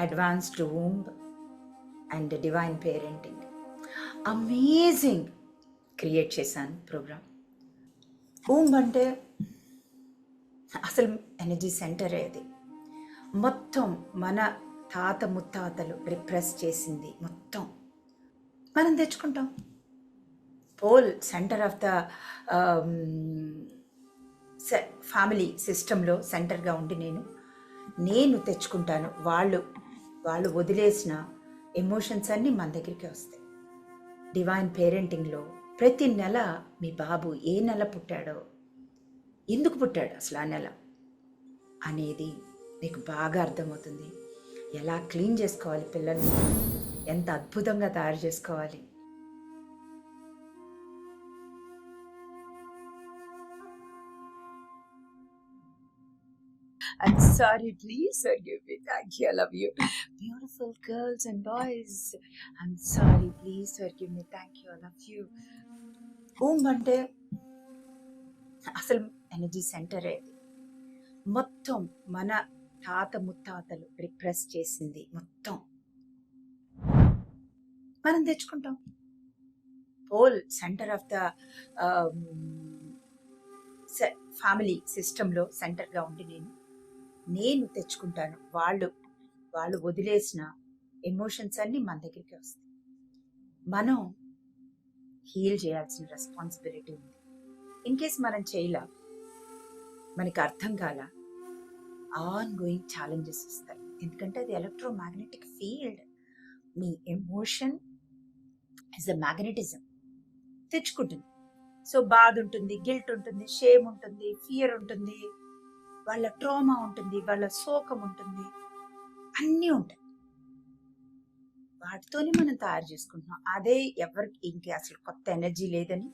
Advanced womb and divine parenting amazing create చేశాను program womb అంటే అసలు ఎనర్జీ సెంటర్ అది. మొత్తం మన తాత ముత్తాతలు రిప్రెస్ చేసింది మొత్తం. మనం తెచ్చుకుంటాం. Whole centre of the family సిస్టంలో సెంటర్గా ఉండి నేను నేను తెచ్చుకుంటాను. వాళ్ళు వాళ్ళు వదిలేసిన ఎమోషన్స్ అన్నీ మన దగ్గరికి వస్తాయి. డివైన్ పేరెంటింగ్లో ప్రతి నెల మీ బాబు ఏ నెల పుట్టాడో ఎందుకు పుట్టాడు అసలు ఆ నెల అనేది మీకు బాగా అర్థమవుతుంది. ఎలా క్లీన్ చేసుకోవాలి పిల్లల్ని ఎంత అద్భుతంగా తయారు చేసుకోవాలి. I'm sorry, please forgive me. Thank you. I love you. Beautiful girls and boys. I'm sorry, please forgive me. Thank you. I love you. ఓం అంటే అసలు ఎనర్జీ సెంటరే అది మొత్తం మన తాత ముత్తాతలు రిప్రెస్ చేసింది మొత్తం మనం తెచ్చుకుంటాం whole centre of the family సిస్టంలో సెంటర్గా ఉండి నేను నేను తెచ్చుకుంటాను. వాళ్ళు వాళ్ళు వదిలేసిన ఎమోషన్స్ అన్నీ మన దగ్గరికి వస్తాయి. మనం హీల్ చేయాల్సిన రెస్పాన్సిబిలిటీ ఉంది. ఇన్ కేస్ మనం చేయలా మనకి అర్థం కాల ఆన్ గోయింగ్ ఛాలెంజెస్ వస్తాయి. ఎందుకంటే అది ఎలక్ట్రోమాగ్నెటిక్ ఫీల్డ్ మీ ఎమోషన్ ఇస్ అ మ్యాగ్నెటిజం తెచ్చుకుంటుంది. సో బాధ ఉంటుంది గిల్ట్ ఉంటుంది షేమ్ ఉంటుంది ఫియర్ ఉంటుంది. వాళ్ళ ట్రోమా ఉంటుంది వాళ్ళ శోకం ఉంటుంది. అన్నీ ఉంటాయి. వాటితోనే మనం తయారు చేసుకుంటున్నాం. అదే ఎవరికి ఇంకే అసలు కొత్త ఎనర్జీ లేదని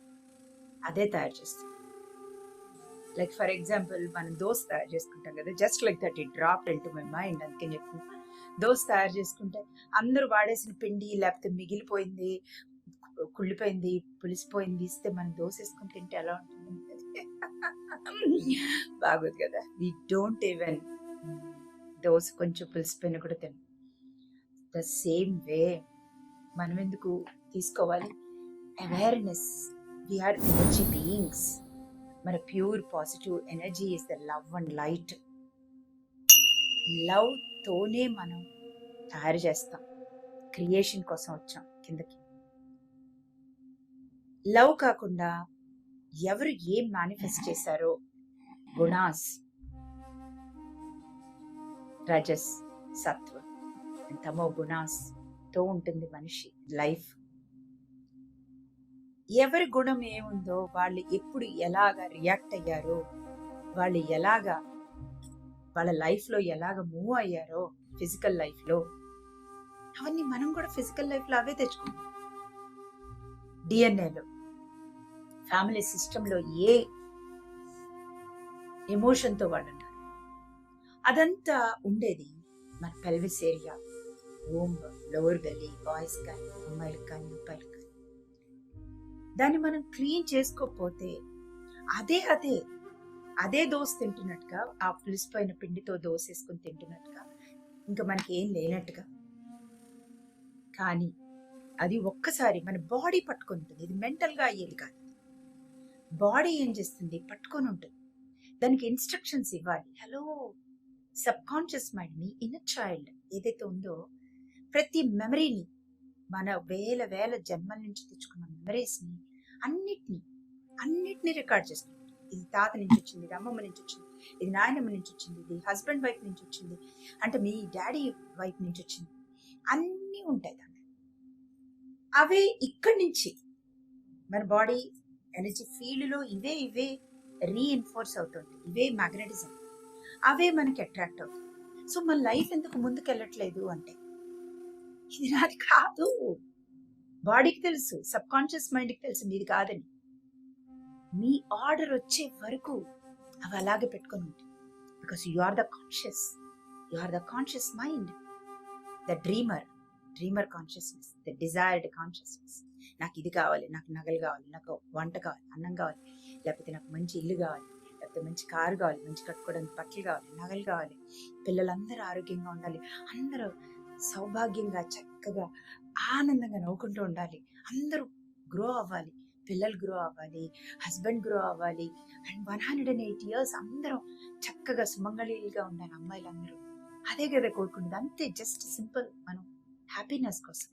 అదే తయారు చేస్తాం. లైక్ ఫర్ ఎగ్జాంపుల్ మనం దోశ తయారు చేసుకుంటాం కదా just like that it drop in my mind అందుకే చెప్పు. దోశ తయారు చేసుకుంటే అందరూ వాడేసిన పిండి లేకపోతే మిగిలిపోయింది కుళ్ళిపోయింది పులిసిపోయింది ఇస్తే మనం దోశ వేసుకుని తింటే ఎలా ఉంటుంది? బాగోదు కదా. వి డోంట్ ఈవెన్ దోశ కొంచెం పులిసిపోయిన కూడా తిన. ద సేమ్ వే మనం ఎందుకు తీసుకోవాలి? Awareness we are energy beings మన pure positive energy is the love and light లవ్తోనే మనం తయారు చేస్తాం. క్రియేషన్ కోసం వచ్చాం కిందకి. లవ్ కాకుండా ఎవరు ఏం మేనిఫెస్ట్ చేశారో? గుణాస్ రజస్ సత్వ. తమో గుణాస్తో ఉంటుంది మనిషి లైఫ్. ఎవరి గుణం ఏముందో వాళ్ళు ఎప్పుడు ఎలాగా రియాక్ట్ అయ్యారో వాళ్ళు ఎలాగా వాళ్ళ లైఫ్లో ఎలాగ మూవ్ అయ్యారో ఫిజికల్ లైఫ్లో అవన్నీ మనం కూడా ఫిజికల్ లైఫ్లో అవే తెచ్చుకుంటాం. డిఎన్ఏలో ఫ్యామిలీ సిస్టంలో ఏ ఎమోషన్తో వాళ్ళు ఉన్నారు అదంతా ఉండేది మన pelvis area. Womb lower belly boys కానీ అమ్మాయిలు కానీ అబ్బాయిలు కానీ. దాన్ని మనం క్లీన్ చేసుకోకపోతే అదే అదే అదే దోశ తింటున్నట్టుగా ఆ పులిసిపోయిన పిండితో దోశ వేసుకుని తింటున్నట్టుగా ఇంకా మనకి ఏం లేనట్టుగా. కానీ అది ఒక్కసారి మన బాడీ పట్టుకుంటుంది ఇది మెంటల్గా అయ్యేది కాదు. బాడీ ఏం చేస్తుంది? పట్టుకొని ఉంటుంది. దానికి ఇన్స్ట్రక్షన్స్ ఇవ్వాలి. హలో సబ్ కాన్షియస్ మైండ్ని మీ ఇన్నర్ చైల్డ్ ఏదైతే ఉందో ప్రతి మెమరీని మన వేల వేల జన్మల నుంచి తెచ్చుకున్న మెమరీస్ని అన్నిటినీ అన్నిటినీ రికార్డ్ చేసుకుంటుంది ఇది తాత నుంచి వచ్చింది ఇది అమ్మమ్మ నుంచి వచ్చింది ఇది నాయనమ్మ నుంచి వచ్చింది ఇది హస్బెండ్ వైఫ్ నుంచి వచ్చింది అంటే మీ డాడీ వైఫ్ నుంచి వచ్చింది. అన్నీ ఉంటాయి దాంట్లో. అవే ఇక్కడి నుంచి మన బాడీ ఎనర్జీ ఫీల్డ్లో ఇవే ఇవే రీఎన్ఫోర్స్ అవుతుంది. ఇవే మ్యాగ్నెటిజం అవే మనకి అట్రాక్ట్ అవుతుంది సో మన లైఫ్ ఎందుకు ముందుకు వెళ్ళట్లేదు అంటే ఇది నాది కాదు. బాడీకి తెలుసు సబ్ కాన్షియస్ మైండ్కి తెలుసు మీది కాదని. మీ ఆర్డర్ వచ్చే వరకు అవి అలాగే పెట్టుకొని ఉంటాయి because you are the conscious you are the conscious mind the dreamer dreamer consciousness the desired consciousness నాకు ఇది కావాలి నాకు నగలు కావాలి నాకు వంట కావాలి అన్నం కావాలి లేకపోతే నాకు మంచి ఇల్లు కావాలి లేకపోతే మంచి కారు కావాలి మంచి కట్టుకోవడానికి బట్టలు కావాలి నగలు కావాలి. పిల్లలందరూ ఆరోగ్యంగా ఉండాలి. అందరూ సౌభాగ్యంగా చక్కగా ఆనందంగా నవ్వుకుంటూ ఉండాలి. అందరూ గ్రో అవ్వాలి. పిల్లలు గ్రో అవ్వాలి హస్బెండ్ గ్రో అవ్వాలి. And one hundred and eight years అందరం చక్కగా సుమంగళీలుగా ఉండాలి అమ్మాయిలు అందరూ అదే కదా కోరుకుంటుంది అంతే జస్ట్ సింపుల్ మనం హ్యాపీనెస్ కోసం.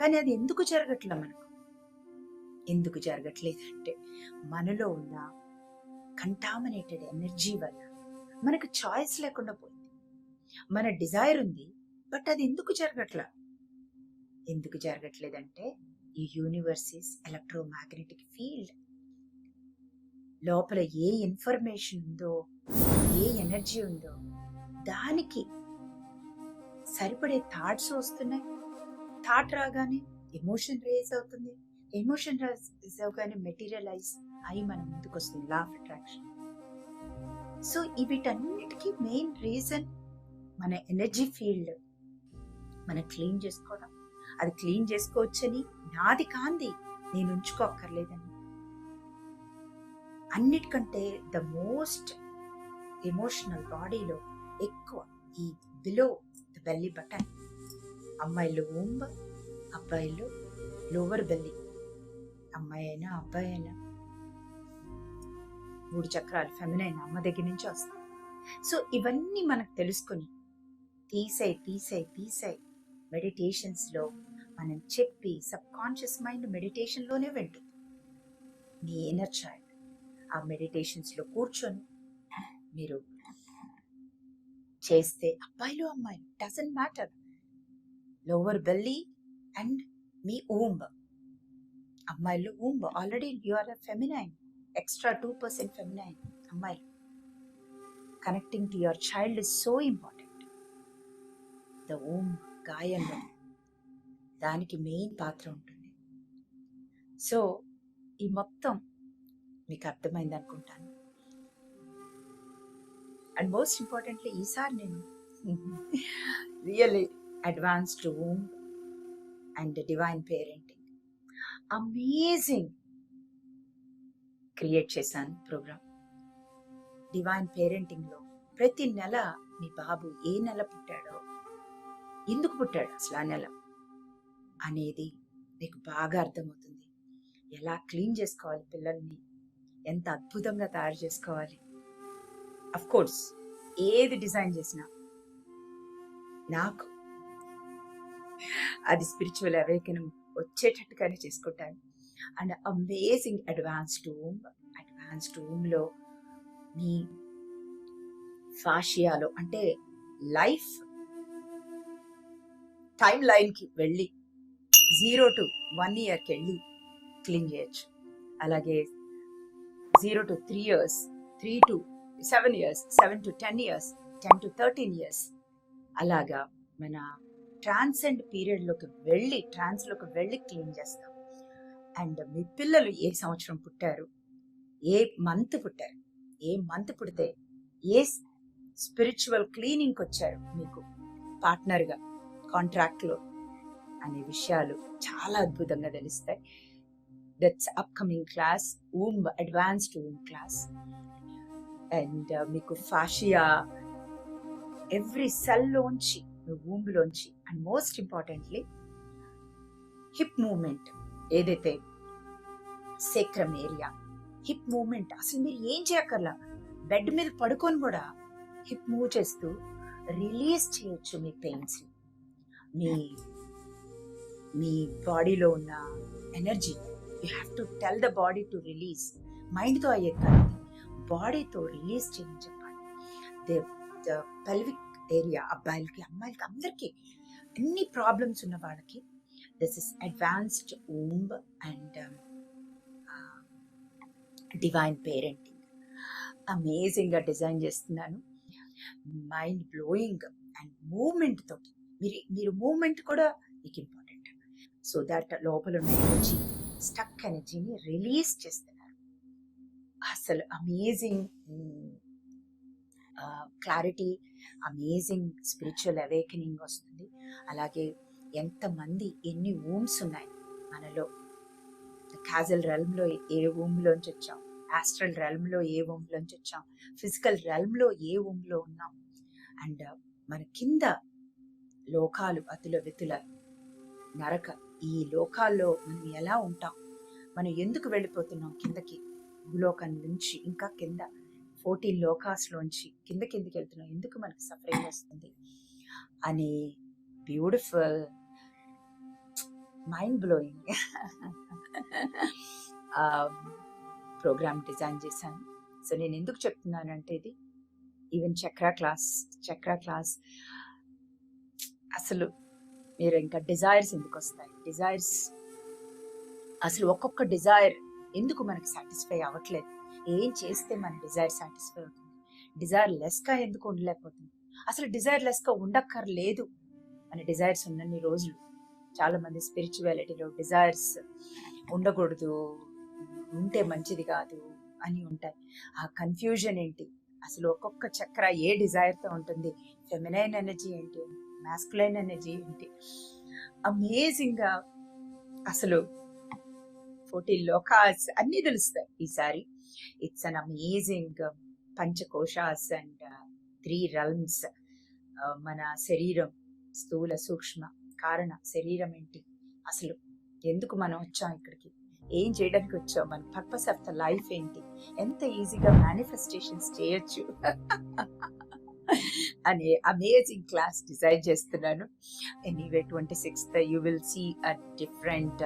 కానీ అది ఎందుకు జరగట్లే మనకు? ఎందుకు జరగట్లేదంటే మనలో ఉన్న కంటామినేటెడ్ ఎనర్జీ వల్ల మనకు చాయిస్ లేకుండా పోయింది. మన డిజైర్ ఉంది బట్ అది ఎందుకు జరగట్లా? ఎందుకు జరగట్లేదంటే ఈ యూనివర్స్ ఇస్ ఎలక్ట్రోమాగ్నెటిక్ ఫీల్డ్ లోపల ఏ ఇన్ఫర్మేషన్ ఉందో ఏ ఎనర్జీ ఉందో దానికి సరిపడే థాట్స్ వస్తున్నాయి. థాట్ రాగానే ఎమోషన్ రేజ్ అవుతుంది. ఎమోషన్ రేజ్ అవగానే మెటీరియలైజ్ అయి మన ముందుకు వస్తుంది లా ఆఫ్ అట్రాక్షన్ సో వీటన్నిటికీ మెయిన్ రీజన్ మన ఎనర్జీ ఫీల్డ్. మనం క్లీన్ చేసుకోవడం. అది క్లీన్ చేసుకోవచ్చని నాది కాంది. నేను ఉంచుకోక్కర్లేదని. అన్నిటికంటే ద మోస్ట్ ఎమోషనల్ బాడీలో ఎక్కువ ఈ బిలో బెల్లీ బటన్ అమ్మాయిలు ఊంబ అబ్బాయిలు లోవర్ బెల్లి. అమ్మాయి అయినా అబ్బాయి అయినా. మూడు చక్రాలు ఫెమినైన్ అమ్మ దగ్గర నుంచి వస్తాయి. సో ఇవన్నీ మనకు తెలుసుకొని తీసాయి తీసాయి తీసాయి. మెడిటేషన్స్లో మనం చెప్పి సబ్ కాన్షియస్ మైండ్ మెడిటేషన్లోనే వింటుంది మీ ఇన్నర్ చైల్డ్ ఆ మెడిటేషన్స్లో కూర్చొని మీరు చేస్తే అబ్బాయిలు అమ్మాయిలు doesn't matter lower belly and me womb అమ్మాయిలు womb already you are feminine extra two percent feminine అమ్మాయిలు. Connecting to your child is so important the womb గాయంలో దానికి మెయిన్ పాత్ర ఉంటుంది. సో ఈ మొత్తం మీకు అర్థమైంది అనుకుంటాను అండ్ మోస్ట్ ఇంపార్టెంట్లీ ఈసారి నేను really advanced womb and divine parenting amazing create చేశాను ప్రోగ్రామ్ డివైన్ పేరెంటింగ్లో ప్రతి నెల మీ బాబు ఏ నెల పుట్టాడో ఎందుకు పుట్టాడు అసలు ఆ నెల అనేది మీకు బాగా అర్థమవుతుంది. ఎలా క్లీన్ చేసుకోవాలి పిల్లల్ని ఎంత అద్భుతంగా తయారు చేసుకోవాలి. అఫ్ కోర్స్ ఏది డిజైన్ చేసినా. నాకు అది స్పిరిచువల్ అవేకనం వచ్చేటట్టుగానే చేసుకుంటాను. అండ్ అమేజింగ్ అడ్వాన్స్డ్ రూమ్ అడ్వాన్స్డ్ రూమ్లో మీ ఫాషియాలో అంటే లైఫ్ టైం లైన్కి వెళ్ళి జీరో టు వన్ ఇయర్కి వెళ్ళి క్లీన్ చేయొచ్చు. అలాగే zero to three years three to seven years seven to ten years ten to thirteen years అలాగా మన ట్రాన్సెండ్ పీరియడ్లోకి వెళ్ళి ట్రాన్స్లోకి వెళ్ళి క్లీన్ చేస్తాం. అండ్ మీ పిల్లలు ఏ సంవత్సరం పుట్టారు? ఏ మంత్ పుట్టారు? ఏ మంత్ పుడితే ఏ స్పిరిచువల్ క్లీనింగ్కి వచ్చారు మీకు పార్ట్నర్గా కాంట్రాక్ట్లో అనే విషయాలు చాలా అద్భుతంగా తెలుస్తాయి. That's upcoming class womb advanced womb class. And uh, మీకు ఫాషియా ఎవ్రీ సెల్లోంచి ఊంబ్లోంచి and most importantly hip movement ఏదైతే సేక్రమ్ ఏరియా హిప్ మూమెంట్ అసలు మీరు ఏం చేయక్కర్లా బెడ్ మీద పడుకొని కూడా హిప్ మూవ్ చేస్తూ రిలీజ్ చేయొచ్చు మీ పెయిన్స్ మీ మీ బాడీలో ఉన్న energy you have to tell the body to release మైండ్తో అయ్యేది కాదు. బాడీతో రిలీజ్ చేయని చెప్పాలి. ద పెల్విక్ ఏరియా అబ్బాయిలకి అమ్మాయిలకి అందరికీ అన్ని ప్రాబ్లమ్స్ ఉన్న వాళ్ళకి this is advanced womb and divine parenting అమేజింగ్గా design చేస్తున్నాను. మైండ్ బ్లోయింగ్ అండ్ మూమెంట్ తోటి. మీరు మీరు మూమెంట్ కూడా మీకు ఇంపార్టెంట్ సో దట్ లోపల ఉన్న ఎనర్జీ స్టక్ ఎనర్జీని రిలీజ్ చేస్తాను అసలు amazing clarity amazing spiritual awakening వస్తుంది. అలాగే ఎంతమంది ఎన్ని ఊమ్స్ ఉన్నాయి మనలో. క్యాజువల్ రెల్మ్లో ఏ ఊమ్లోంచి వచ్చాం? ఆస్ట్రల్ రెల్మ్లో ఏ ఊమ్లోంచి వచ్చాం? ఫిజికల్ రెల్మ్లో ఏ ఊమ్లో ఉన్నాం? అండ్ మన కింద లోకాలు అతుల వెతుల నరక ఈ లోకాల్లో మనం ఎలా ఉంటాం? మనం ఎందుకు వెళ్ళిపోతున్నాం కిందకి? భూలోకం నుంచి ఇంకా కింద ఫోర్టీన్ లోకాస్లోంచి కింద కిందకి వెళ్తున్నాం ఎందుకు మనకి సఫరింగ్ వస్తుంది? అని beautiful mind blowing program design చేశాను. సో నేను ఎందుకు చెప్తున్నానంటే ఇది even chakra class chakra class అసలు మీరు ఇంకా డిజైర్స్ ఎందుకు వస్తాయి? డిజైర్స్ అసలు ఒక్కొక్క డిజైర్ ఎందుకు మనకి సాటిస్ఫై అవ్వట్లేదు? ఏం చేస్తే మన డిజైర్ సాటిస్ఫై అవుతుంది? డిజైర్ లెస్గా ఎందుకు ఉండలేకపోతుంది? అసలు డిజైర్ లెస్గా ఉండక్కర్లేదు మన డిజైర్స్ ఉన్నన్ని రోజులు. చాలామంది స్పిరిచువాలిటీలో డిజైర్స్ ఉండకూడదు ఉంటే మంచిది కాదు అని ఉంటాయి. ఆ కన్ఫ్యూజన్ ఏంటి? అసలు ఒక్కొక్క చక్ర ఏ డిజైర్తో ఉంటుంది? ఫెమినైన్ ఎనర్జీ ఏంటి? మాస్కులైన్ ఎనర్జీ ఏంటి? అమేజింగ్గా అసలు ఫోర్టీ లోకాస్ అన్నీ తెలుస్తాయి ఈసారి. It's an amazing పంచకోశాస్ and uh, three realms uh, మన శరీరం స్థూల సూక్ష్మ కారణ శరీరం ఏంటి? అసలు ఎందుకు మనం వచ్చాం ఇక్కడికి? ఏం చేయడానికి వచ్చాం మన? పర్పస్ ఆఫ్ ద లైఫ్ ఏంటి? ఎంత ఈజీగా మేనిఫెస్టేషన్స్ చేయొచ్చు? అనే అమేజింగ్ క్లాస్ డిజైన్ చేస్తున్నాను. Anyway twenty sixth you will see a different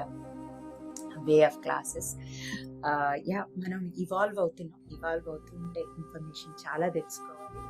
way of classes yeah మనం ఇవాల్వ్ అవుతున్నాం. ఇవాల్వ్ అవుతుంటే ఇన్ఫర్మేషన్ చాలా తెలుసుకోవాలి.